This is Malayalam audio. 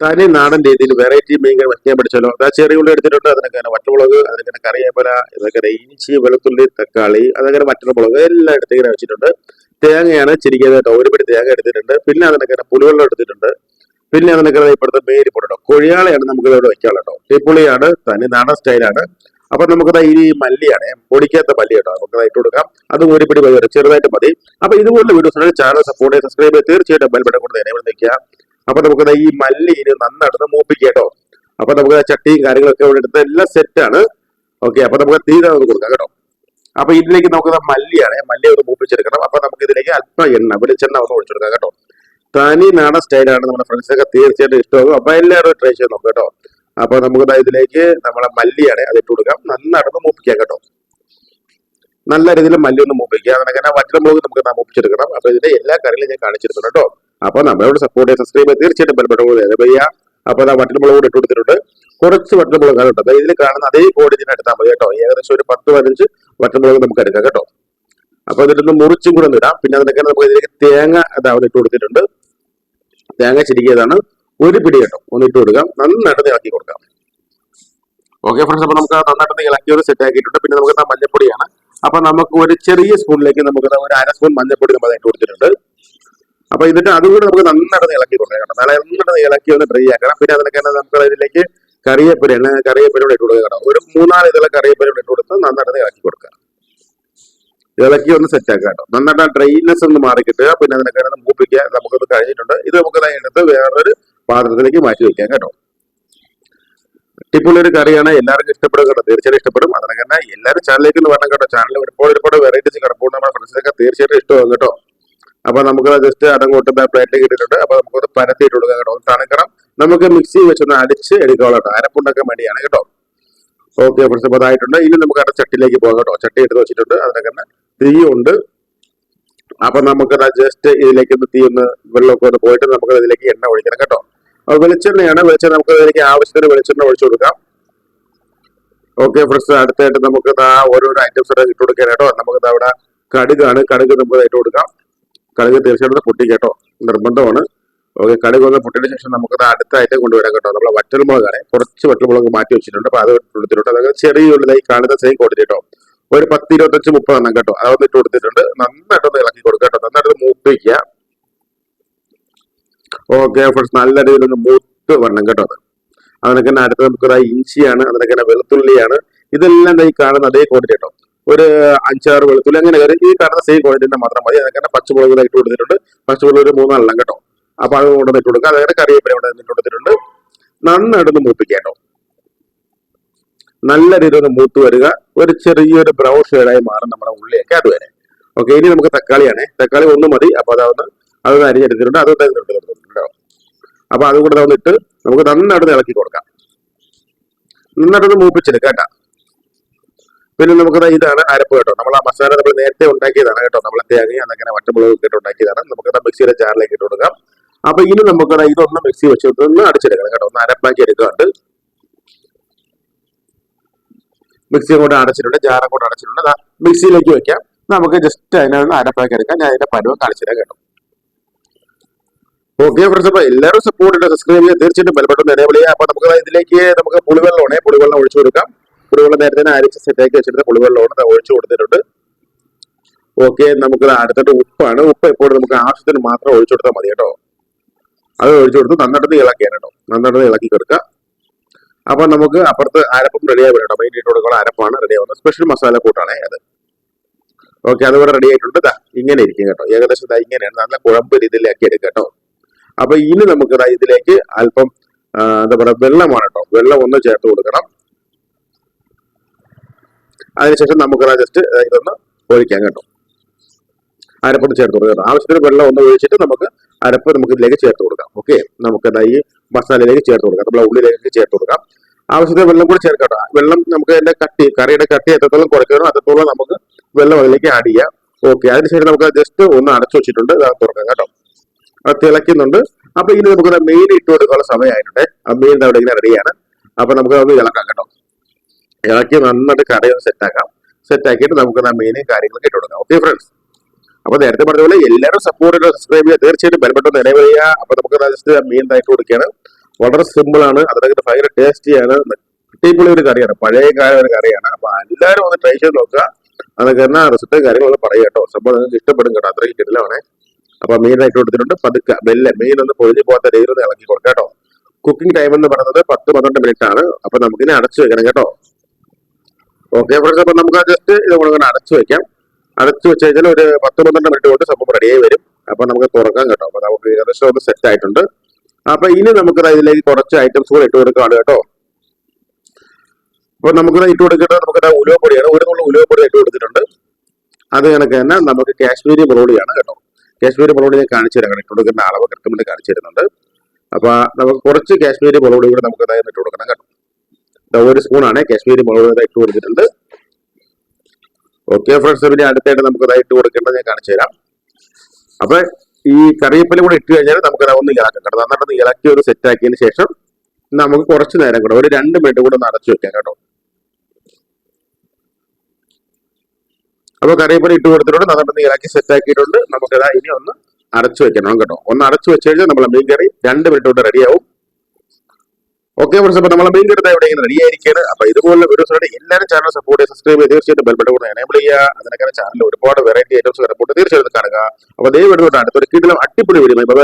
തനി നാടൻ രീതിയിൽ വെറൈറ്റി മീൻ വയ്ക്കാൻ പഠിച്ചല്ലോ. അതാ ചെറിയ ഉള്ളി എടുത്തിട്ടുണ്ട് അതിനൊക്കെ വറ്റമുളക് അതിനൊക്കെ കറിയേപ്പല ഇതൊക്കെ ഇഞ്ചി വെളുത്തുള്ളി തക്കാളി മറ്റുള്ള മുളക് എല്ലാം എടുത്ത് ഇങ്ങനെ വെച്ചിട്ടുണ്ട്. തേങ്ങയാണ് ചിരിക്കുന്നത് ഒരു പിടി തേങ്ങ എടുത്തിട്ടുണ്ട്. പിന്നെ അതിനൊക്കെ പുലിവെള്ളം എടുത്തിട്ടുണ്ട്. പിന്നെ അതിനൊക്കെ ഇപ്പോഴത്തെ മേരി പൊടട്ടോ കൊഴിയാളയാണ് നമുക്ക് ഇവിടെ വെക്കാനുള്ളത് കേട്ടോ. തീപ്പുളിയാണ് തനി നാടൻ സ്റ്റൈലാണ്. അപ്പൊ നമുക്കത് ഈ മല്ലിയാണ് പൊടിക്കാത്ത മല്ലി കേട്ടോ. നമുക്ക് ഇട്ട് കൊടുക്കാം. അത് ഒരു പിടി മതി കേട്ടോ. ചെറുതായിട്ട് മതി. അപ്പൊ ഇതുപോലുള്ള വീഡിയോസ് ചാനൽ സപ്പോർട്ട് സബ്സ്ക്രൈബ് ചെയ്ത് തീർച്ചയായിട്ടും ബെൽ ബട്ടൺ കൊടുത്ത് എന്നെ നിൽക്കുക. അപ്പൊ നമുക്ക് ഈ മല്ലി ഇനി നന്നായിട്ട് മൂപ്പിക്കുക കേട്ടോ അപ്പൊ നമുക്ക് ചട്ടിയും കാര്യങ്ങളൊക്കെ ഇവിടെ എടുത്ത് എല്ലാം സെറ്റാണ് ഓക്കെ അപ്പൊ നമുക്ക് തീ നമുക്ക് കൊടുക്കാം കേട്ടോ. അപ്പൊ ഇതിലേക്ക് നമുക്ക് മല്ലിയാണ് മല്ലി ഒന്ന് മൂപ്പിച്ചെടുക്കണം. അപ്പൊ നമുക്ക് ഇതിലേക്ക് അല്പം എണ്ണ വെളിച്ചെണ്ണ ഒന്ന് ഒഴിച്ചെടുക്കാം കേട്ടോ. തനി നാടൻ സ്റ്റൈലാണ് നമ്മുടെ ഫ്രണ്ട്സൊക്കെ തീർച്ചയായിട്ടും ഇഷ്ടമാകും. അപ്പൊ എല്ലാവരും ട്രൈ ചെയ്ത് നോക്കാം കേട്ടോ. അപ്പൊ നമുക്ക് ഇതിലേക്ക് നമ്മളെ മല്ലിയാണ് അത് ഇട്ട് കൊടുക്കാം. നന്നായിട്ടൊന്ന് മൂപ്പിക്കാം കേട്ടോ. നല്ല രീതിയിൽ മല്ലി ഒന്ന് മൂപ്പിക്കുക അതിനങ്ങനെ വറ്റമുളക് നമുക്ക് ദാ മൂപ്പിച്ചെടുക്കണം. അപ്പൊ ഇതിന്റെ എല്ലാ കറികളും ഞാൻ കാണിച്ചിരുന്നു കേട്ടോ. അപ്പൊ നമ്മളോട് സപ്പോർട്ട് ചെയ്യാൻ സബ്സ്ക്രൈബ് ചെയ്യാൻ തീർച്ചയായിട്ടും ബെൽബട്ടൺ കൂടി ചെയ്യുക അപ്പൊ അതാ വറ്റമുളക് കൂടി ഇട്ട് കൊടുത്തിട്ടുണ്ട്. കുറച്ച് വറ്റമുളകാണ് കേട്ടോ ഇതിൽ കാണുന്ന അതേ ക്വാണ്ടിറ്റിന് എടുത്താൽ മതി കേട്ടോ. ഏകദേശം ഒരു പത്ത് പതിനഞ്ച് വറ്റമുളക് നമുക്ക് എടുക്കാം കേട്ടോ. അപ്പൊ ഇതിലൊന്ന് മുറിച്ചും കൂടെ ഒന്ന് ഇടാം. പിന്നെ അതിനൊക്കെ നമുക്ക് ഇതിലേക്ക് തേങ്ങ അതാവത് ഇട്ട് കൊടുത്തിട്ടുണ്ട്. തേങ്ങ ചിരിക്കിയതാണ്. ഒരു പിടി കേട്ടോ. ഒന്ന് ഇട്ട് കൊടുക്കാം. നന്നായിട്ട് ഇളക്കി കൊടുക്കാം. ഓക്കെ ഫ്രണ്ട്സ് അപ്പൊ നമുക്ക് നന്നായിട്ട് ഇളക്കി ഒരു സെറ്റ് ആക്കിയിട്ടുണ്ട്. പിന്നെ നമുക്ക് മഞ്ഞപ്പൊടിയാണ്. അപ്പൊ നമുക്ക് ഒരു ചെറിയ സ്പൂണിലേക്ക് നമുക്ക് ഒരു അര സ്പൂൺ മഞ്ഞപ്പൊടി നമ്മൾ ഇട്ട് കൊടുത്തിട്ടുണ്ട്. അപ്പൊ ഇതിന്റെ അതുകൂടെ നമുക്ക് നന്നായിട്ട് ഇളക്കി നല്ല നന്നായിട്ട് ഇളക്കി ഒന്ന് ഡ്രൈ ആക്കണം. പിന്നെ അതിനൊക്കെ നമുക്ക് ഇതിലേക്ക് കറിവേപ്പിലയാണ് കറിവേപ്പിലൂടെ ഇട്ട് കൊടുക്കണം ഒരു മൂന്നാൽ ഇതിലെ കറിവേപ്പിലൂടെ ഇട്ട് കൊടുത്ത് നന്നായിട്ട് ഇളക്കി കൊടുക്കുക ഇളക്കി ഒന്ന് സെറ്റ് ആക്കുക കേട്ടോ. നന്നായിട്ട് ആ ഡ്രൈനെസ് ഒന്ന് മാറി കിട്ടുക. പിന്നെ അതിനൊക്കെ മൂപ്പിക്കുക. നമുക്കത് കഴിഞ്ഞിട്ടുണ്ട്. ഇത് നമുക്ക് എടുത്ത് വേറൊരു പാത്രത്തിലേക്ക് മാറ്റി വെക്കാം കേട്ടോ. അടിപൊളി ഒരു കറിയാണ്. എല്ലാവർക്കും ഇഷ്ടപ്പെടും കേട്ടോ. തീർച്ചയായിട്ടും ഇഷ്ടപ്പെടും. അതിനൊക്കെ എല്ലാവരും ചാനലിലേക്ക് ഒന്ന് വരണം കേട്ടോ. ചാനലിൽ ഒരുപാട് ഒരുപാട് വെറൈറ്റീസ് കിടപ്പുണ്ട്. നമ്മുടെ ഫ്രണ്ട്സിനൊക്കെ തീർച്ചയായിട്ടും ഇഷ്ടമാകും കേട്ടോ. അപ്പൊ നമുക്ക് ജസ്റ്റ് അടങ്ങോട്ട് പ്ലേറ്റിലേക്ക് ഇട്ടിട്ടുണ്ട് അപ്പൊ നമുക്കൊന്ന് പരത്തിയിട്ട് കൊടുക്കാം കേട്ടോ തണുക്കണം. നമുക്ക് മിക്സി വെച്ചൊന്ന് അടിച്ച് എടുക്കാവുള്ള കേട്ടോ അരപ്പുണ്ടാക്കാൻ വേണ്ടിയാണ് കേട്ടോ. ഓക്കെ ഫ്രണ്ട്സ് അപ്പൊ അതായിട്ടുണ്ട് ഇനി നമുക്ക് അവിടെ ചട്ടിയിലേക്ക് പോകാം കേട്ടോ. ചട്ടി എടുത്ത് വെച്ചിട്ടുണ്ട്. അതിനൊക്കെ തന്നെ തീയുണ്ട് അപ്പൊ നമുക്ക് ജസ്റ്റ് ഇതിലേക്ക് ഒന്ന് തീ ഒന്ന് വെള്ളമൊക്കെ ഒന്ന് പോയിട്ട് നമുക്ക് ഇതിലേക്ക് എണ്ണ ഒഴിക്കണം കേട്ടോ. അപ്പൊ വെളിച്ചെണ്ണയാണ്. വെളിച്ചെണ്ണ നമുക്ക് ഇതിലേക്ക് ആവശ്യത്തിന് വെളിച്ചെണ്ണ ഒഴിച്ചു കൊടുക്കാം. ഓക്കെ ഫ്രണ്ട്സ് അടുത്തായിട്ട് നമുക്ക് ആ ഓരോരോ ഐറ്റംസ് ഇട്ട് കൊടുക്കാൻ കേട്ടോ. നമുക്ക് അവിടെ കടുകാണ്. കടുക് നമുക്ക് ഇട്ട് കൊടുക്കാം. കടുക് തീർച്ചയായിട്ടും പൊട്ടി കേട്ടോ. നിർബന്ധമാണ്. ഓക്കെ കടുക് ഒന്ന് പൊട്ടിയതിന് ശേഷം അടുത്ത ഐറ്റം കൊണ്ടുവരാം കേട്ടോ. നമ്മളെ വറ്റൽമുളകാണ് കുറച്ച് വറ്റൽമുളക് മാറ്റി വെച്ചിട്ടുണ്ട്. അപ്പൊ അത് കൊടുത്തിട്ടുണ്ട് അതൊക്കെ ചെറിയ ഉള്ളിലായി കാണുന്ന സെയിം കൊടുത്തിട്ടോ ഒരു പത്ത് ഇരുപത്തഞ്ച് മുപ്പത് എണ്ണം കേട്ടോ. അതൊന്ന് ഇട്ട് കൊടുത്തിട്ടുണ്ട്. നന്നായിട്ടൊന്ന് ഇളക്കി കൊടുക്കുക കേട്ടോ നന്നായിട്ട് മൂപ്പിക്കുക. ഓക്കെ ഫ്രണ്ട്സ് നല്ല രീതിയിൽ ഒന്ന് മൂത്ത് വരണം കേട്ടോ അത്. അതിനൊക്കെ അടുത്ത് നമുക്ക് ഇഞ്ചിയാണ്. അതിനൊക്കെ വെളുത്തുള്ളിയാണ്. ഇതെല്ലാം ഈ കാണുന്ന അതേ ക്വാണ്ടിറ്റി കേട്ടോ ഒരു അഞ്ചാറ് വെളുത്തുള്ളി അങ്ങനെ കയറി ഈ കാണുന്ന സെയിം ക്വാണ്ടിറ്റി മാത്രം മതി. തന്നെ പച്ചമുളക് ഇട്ട് കൊടുത്തിട്ടുണ്ട്. പച്ചമുളക് ഒരു മൂന്നെണ്ണം കേട്ടോ. അപ്പൊ അത് കൊണ്ടുവന്ന് ഇട്ട് കൊടുക്കുക അതങ്ങനെ കറിവേപ്പില ഇവിടെ ഇട്ട് കൊടുത്തിട്ടുണ്ട്. നന്നായിട്ടൊന്ന് മൂപ്പിക്കുക കേട്ടോ. നല്ല രീതിയിൽ ഒന്ന് മൂത്ത് വരിക. ഒരു ചെറിയൊരു ബ്രൗൺ ഷെയ്ഡായി മാറും നമ്മുടെ ഉള്ളിയൊക്കെ അതുവരെ. ഓക്കെ ഇനി നമുക്ക് തക്കാളിയാണ്. തക്കാളി ഒന്നും മതി. അപ്പൊ അതൊന്ന് അത് അരിഞ്ഞെടുത്തിട്ടുണ്ട്. അത് എടുത്തിട്ടുണ്ട് അപ്പൊ അതും കൂടെ വന്നിട്ട് നമുക്ക് നന്നായിട്ട് ഇളക്കി കൊടുക്കാം. നന്നായിട്ടൊന്ന് മൂപ്പിച്ചെടുക്കാം കേട്ടാ. പിന്നെ നമുക്ക് ഇതാണ് അരപ്പ് കേട്ടോ. നമ്മൾ ആ മസാല നമ്മൾ നേരത്തെ ഉണ്ടാക്കിയതാണ് കേട്ടോ. നമ്മളെ തേങ്ങ അങ്ങനെ വട്ടമുളക് ഇട്ട് ഉണ്ടാക്കിയതാണ്. നമുക്ക് മിക്സിയുടെ ജാറിലേക്ക് ഇട്ട് കൊടുക്കാം. അപ്പൊ ഇനി നമുക്ക് ഇതൊന്ന് മിക്സി വെച്ചിട്ട് ഒന്ന് അടിച്ചെടുക്കണം കേട്ടോ. ഒന്ന് അരപ്പാക്കി എടുക്കാണ്ട്. മിക്സി കൊണ്ട് അടച്ചിട്ടുണ്ട് ജാറും കൊണ്ട് അടച്ചിട്ടുണ്ട്. മിക്സിയിലേക്ക് വെക്കാം. നമുക്ക് ജസ്റ്റ് അതിനൊന്ന് അരപ്പാക്കി എടുക്കാം. ഞാൻ അതിന്റെ പരുവം കാണിച്ചിടാം കേട്ടോ. ഓക്കെ ഫ്രണ്ട്സ് അപ്പൊ എല്ലാവരും സപ്പോർട്ട് ഉണ്ട് സബ്സ്ക്രൈബ് ചെയ്യുക. തീർച്ചയായിട്ടും ബെൽബട്ടൺ എനേബിൾ അപ്പൊ നമുക്ക് ഇതിലേക്ക് നമുക്ക് പുളിവെള്ളമാണ് പുളിവെള്ളം ഒഴിച്ചു കൊടുക്കാം. പുളിവെള്ളം നേരത്തെ അരിച്ച് സെറ്റാക്കി വെച്ചിട്ട് പുളിവെള്ളമാണ് ദാ ഒഴിച്ചു കൊടുത്തിട്ടുണ്ട്. ഓക്കെ നമുക്ക് അടുത്തിട്ട് ഉപ്പാണ്. ഉപ്പ് എപ്പോഴും നമുക്ക് ആവശ്യത്തിന് മാത്രം ഒഴിച്ചു കൊടുത്താൽ മതി കേട്ടോ. അത് ഒഴിച്ചു കൊടുത്ത് നന്നായിട്ട് ഇളക്കിയാണ് കേട്ടോ. നന്നായിട്ട് ഇളക്കി കൊടുക്കുക. അപ്പൊ നമുക്ക് അപ്പുറത്ത് അരപ്പും റെഡി ആയി കേട്ടോ മെയിൻ കൊടുക്കുന്ന അരപ്പാണ് റെഡി ആവുന്നത് സ്പെഷ്യൽ മസാല കൂട്ടാണ് അത് ഓക്കെ അതുകൂടെ റെഡി ആയിട്ടുണ്ട് ഇങ്ങനെ ഇരിക്കും കേട്ടോ. ഏകദേശം ഇങ്ങനെയാണ്. നല്ല കുഴമ്പ് രീതിയിലാക്കി എടുക്കുക കേട്ടോ. അപ്പൊ ഇനി നമുക്ക് ഇതിലേക്ക് അല്പം എന്താ പറയാ വെള്ളമാണ് കേട്ടോ. വെള്ളം ഒന്ന് ചേർത്ത് കൊടുക്കണം. അതിനുശേഷം നമുക്ക് ജസ്റ്റ് ഇതൊന്ന് ഒഴിക്കാം കേട്ടോ. അരപ്പൊന്ന് ചേർത്ത് കൊടുക്കാം ആവശ്യത്തിന് വെള്ളം ഒന്ന് ഒഴിച്ചിട്ട് നമുക്ക് അരപ്പ് നമുക്ക് ഇതിലേക്ക് ചേർത്ത് കൊടുക്കാം. ഓക്കെ നമുക്ക് ഈ മസാലയിലേക്ക് ചേർത്ത് കൊടുക്കാം. നമ്മളെ ഉള്ളിലേക്ക് ചേർത്ത് കൊടുക്കാം. ആവശ്യത്തിന് വെള്ളം കൂടി ചേർക്കാം കേട്ടോ. വെള്ളം നമുക്ക് അതിന്റെ കട്ടി കറിയുടെ കട്ടി എത്രത്തോളം കുറയ്ക്കണം അത്രത്തോളം നമുക്ക് വെള്ളം അതിലേക്ക് ആഡ് ചെയ്യാം. ഓക്കെ അതിനുശേഷം നമുക്ക് ജസ്റ്റ് ഒന്ന് അടച്ചു വെച്ചിട്ടുണ്ട്. തുറക്കാം കേട്ടോ. അത് തിളയ്ക്കുന്നുണ്ട്. അപ്പൊ ഇനി നമുക്ക് മെയിൻ ഇട്ട് കൊടുക്കാനുള്ള സമയമായിട്ടുണ്ട്. ആ മെയിൻ അവിടെ ഇങ്ങനെ റെഡിയാണ് അപ്പൊ നമുക്ക് അത് ഇളക്കാം കേട്ടോ. ഇളക്കി നന്നായിട്ട് കറി ഒന്ന് സെറ്റാക്കാം സെറ്റ് ആക്കിയിട്ട് നമുക്ക് ആ മെയിൻ കാര്യങ്ങളൊക്കെ ഇട്ട് കൊടുക്കാം. ഓക്കെ ഫ്രണ്ട്സ് അപ്പൊ നേരത്തെ പറഞ്ഞ പോലെ എല്ലാവരും സപ്പോർട്ട് ചെയ്യുക സബ്സ്ക്രൈബ് ചെയ്യുക. തീർച്ചയായിട്ടും ബെൽബട്ടൺ നിലവിൽ ചെയ്യുക. അപ്പൊ നമുക്ക് ജസ്റ്റ് മെയിൻ ഇട്ട് കൊടുക്കുകയാണ്. വളരെ സിമ്പിൾ ആണ്. അതിനകത്ത് ഭയങ്കര ടേസ്റ്റിയാണ് അടിപൊളി ഒരു കറിയാണ്. പഴയ കാല ഒരു കറിയാണ്. അപ്പൊ എല്ലാവരും ഒന്ന് ട്രൈ ചെയ്ത് നോക്കുക. അതൊക്കെ എന്നാ റിസൾട്ട് കാര്യങ്ങളൊക്കെ പറയുക കേട്ടോ. സംഭവം നിങ്ങൾക്ക് ഇഷ്ടപ്പെടും കേട്ടോ. അത്രയ്ക്ക് കിട്ടില്ലാണേ അപ്പൊ മീനായിട്ട് കൊടുത്തിട്ടുണ്ട്. പതുക്കെ മെല്ലെ മെയിൻ ഒന്ന് പൊഴിഞ്ഞു പോകാത്ത രീതിയിൽ ഒന്ന് ഇളക്കി കൊടുക്കാം കേട്ടോ. കുക്കിംഗ് ടൈം എന്ന് പറയുന്നത് പത്ത് പന്ത്രണ്ട് മിനിറ്റ് ആണ്. അപ്പൊ നമുക്കിനെ അടച്ചു വെക്കണം കേട്ടോ. ഓക്കെ ഫ്രണ്ട്സ് അപ്പൊ നമുക്ക് ജസ്റ്റ് ഇത് നമ്മളിങ്ങനെ അടച്ചു വെക്കാം. അടച്ചു വെച്ച് കഴിഞ്ഞാൽ ഒരു പത്ത് പന്ത്രണ്ട് മിനിറ്റ് കൊണ്ട് സംഭവം റെഡിയായി വരും. അപ്പൊ നമുക്ക് തുറക്കാം കേട്ടോ. അപ്പൊ നമുക്ക് ഏകദേശം ഒന്ന് സെറ്റ് ആയിട്ടുണ്ട്. അപ്പൊ ഇനി നമുക്ക് ഇതിലേക്ക് കുറച്ച് ഐറ്റംസ് കൂടെ ഇട്ട് കൊടുക്കുകയാണ് കേട്ടോ. അപ്പൊ നമുക്ക് ഇട്ട് കൊടുക്കേണ്ടത് നമുക്ക് ഉലുവപ്പൊടിയാണ്. ഒരു നുള്ള ഉലുവപ്പൊടി ഇട്ട് കൊടുത്തിട്ടുണ്ട്. അത് കണക്ക് തന്നെ നമുക്ക് കാശ്മീരി മുളകുപൊടിയാണ് കേട്ടോ. കാശ്മീരി മുളകുപൊടി ഞാൻ കാണിച്ചു തരാം. ഇട്ട് കൊടുക്കേണ്ട അളവ് കൃത്യമായിട്ട് കാണിച്ചു തരുന്നുണ്ട്. അപ്പൊ നമുക്ക് കുറച്ച് കാശ്മീരി മുളകുപൊടി കൂടെ നമുക്ക് ഇട്ട് കൊടുക്കണം കേട്ടോ. ഒരു സ്പൂണാണ്. കാശ്മീരി മുളക് പൊടി ഇട്ട് കൊടുത്തിട്ടുണ്ട്. ഓക്കെ ഫ്രണ്ട്സ് പിന്നെ അടുത്തായിട്ട് നമുക്ക് ഇട്ട് കൊടുക്കേണ്ടത് ഞാൻ കാണിച്ചു തരാം. അപ്പൊ ഈ കറിവേപ്പില കൂടെ ഇട്ട് കഴിഞ്ഞാൽ നമുക്ക് ഒന്ന് ഇളക്കാം കേട്ടോ. നന്നായിട്ട് ഇളക്കി ഒരു സെറ്റ് ആക്കിയതിന് ശേഷം നമുക്ക് കുറച്ച് നേരം കൂടെ ഒരു രണ്ട് മിനിറ്റ് കൂടെ ഒന്ന് അടച്ചു വെക്കാം കേട്ടോ. അപ്പൊ കറിവേപ്പില ഇട്ട് കൊടുത്തിട്ടുണ്ട്. നന്നായിട്ട് ഇളക്കി സെറ്റ് ആക്കിയിട്ടുണ്ട്. നമുക്കതാ ഇനി ഒന്ന് അടച്ചു വെക്കണം കേട്ടോ. ഒന്ന് അടച്ചു വെച്ച് കഴിഞ്ഞാൽ നമ്മളെ മീൻ കറി രണ്ട് മിനിറ്റ് കൊണ്ട് റെഡിയാവും ഓക്കെ ഫ്രണ്ട്സ് അപ്പൊ നമ്മളെ മെയിൻ ഇവിടെ ഇങ്ങനെ റെഡി ആയിരിക്കാണ് അപ്പൊ ഇതുപോലെ വീഡിയോസ് എല്ലാവരും ചാനൽ സപ്പോർട്ട് ചെയ്യുക സബ്സ്ക്രൈബ് ചെയ്ത് തീർച്ചയായിട്ടും ബെൽബട്ടൺ കൂടെ എനേബിൾ ചെയ്യുക. അതിനൊക്കെ ചാനലിൽ ഒരുപാട് വെറൈറ്റി ഐറ്റംസ് റിപ്പോർട്ട് തീർച്ചയായിട്ടും കാണുക. അപ്പൊ ദയവ് എടുത്തോട്ടാണ് അടുത്തൊരു കിടിലം അടിപൊളി വീഡിയോ ബൈ